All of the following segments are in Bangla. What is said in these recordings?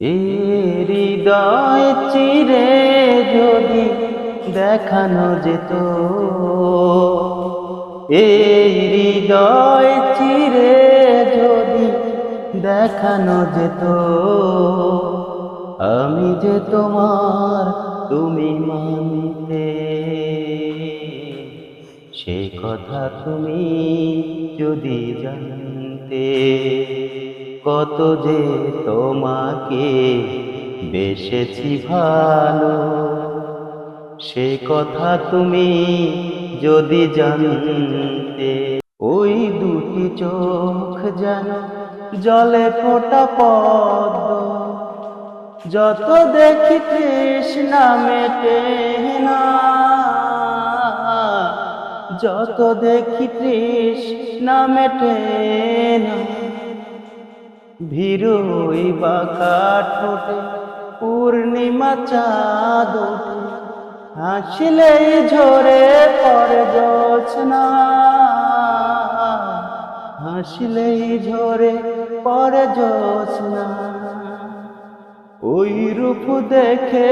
এই হৃদয় চিরে যদি দেখানো যেত এই হৃদয় চিরে যদি দেখানো যেত, আমি যে তোমার তুমি মানতে। সে কথা তুমি যদি জানতে। কত যে তোমাকে বেসেছি ভালো। সে কথা তুমি যদি জানতে, ওই দুটি চোখ যেন জলে ফোটা পদ্ম। যত দেখি তৃষ্ণা মেটে না, যত দেখি তৃষ্ণা মেটে না। ভীরুই বাঁকা ঠোঁটে, পূর্ণিমা চাঁদ ওঠে। হাসলেই ঝরে পড়ে জোছনা হাসলেই ঝরে পড়ে জোছনা ওই রূপ দেখে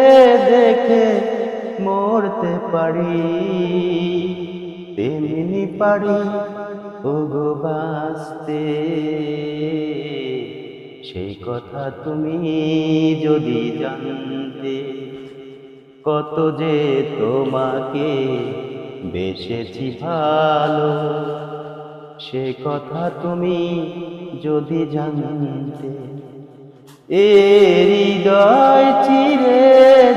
দেখে মরতে পারি। তেমনি পারি ওগো বাঁচতে। সেই কথা তুমি যদি জানতে, কত যে তোমাকে বেসেছি ভালো, সে কথা তুমি যদি জানতে, এ হৃদয় চিরে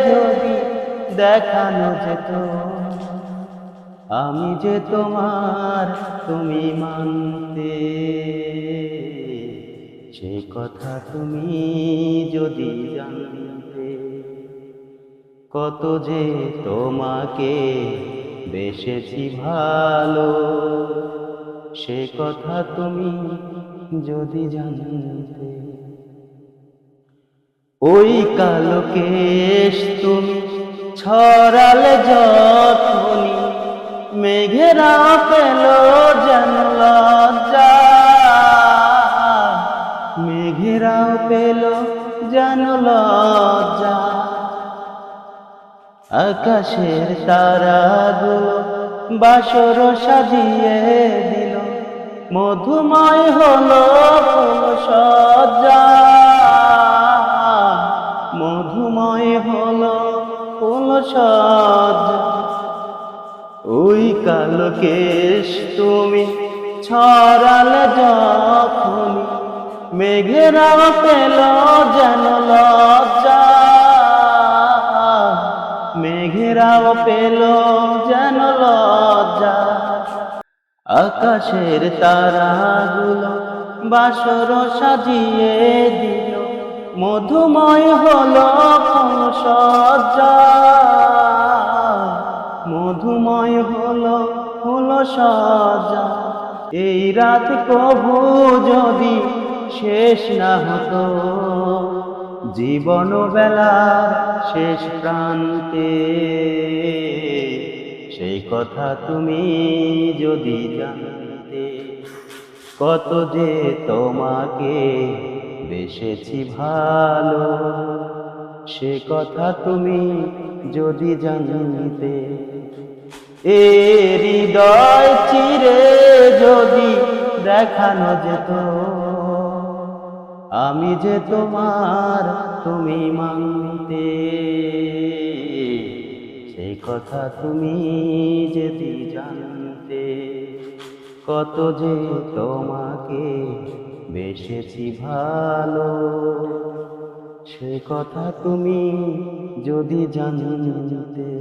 যদি দেখানো যেত, আমি যে তোমার তুমি মানতে কথা তুমি যদি জানতে, কত যে তোমাকে বেসেছি ভালো, সে কথা তুমি যদি জানতে। ওই কালো কেশ তুমি ছড়ালে যখনি মেঘেরা পেল পেল যেন লজ্জা। আকাশের তারাগুলো বাসর সাজিয়ে দিল। মধুময় হলো সজ্জা মধুময় হলো ফুল সজ্জা ওই কালো কেশ তুমি ছড়ালে যখন মেঘেরা পেল যেন লজ্জা। মেঘেরাও পেল যেন লজ্জা। আকাশের তারাগুলো বাসর সাজিয়ে দিল। মধুময় হলো সজ্জা। মধুময় হলো ফুল সজ্জা। এই রাত কবু যদি শেষ না হতো। জীবন বেলার শেষ প্রান্তে। সেই কথা তুমি যদি জানতে, কত যে তোমাকে বেসেছি ভালো, সে কথা তুমি যদি জানতে, এ হৃদয় চিরে যদি দেখানো যেত। আমি যে তোমার তুমি মানতে সেই কথা তুমি যদি জানতে, কত যে তোমাকে বেসেছি ভালো, সে কথা তুমি যদি জানতে।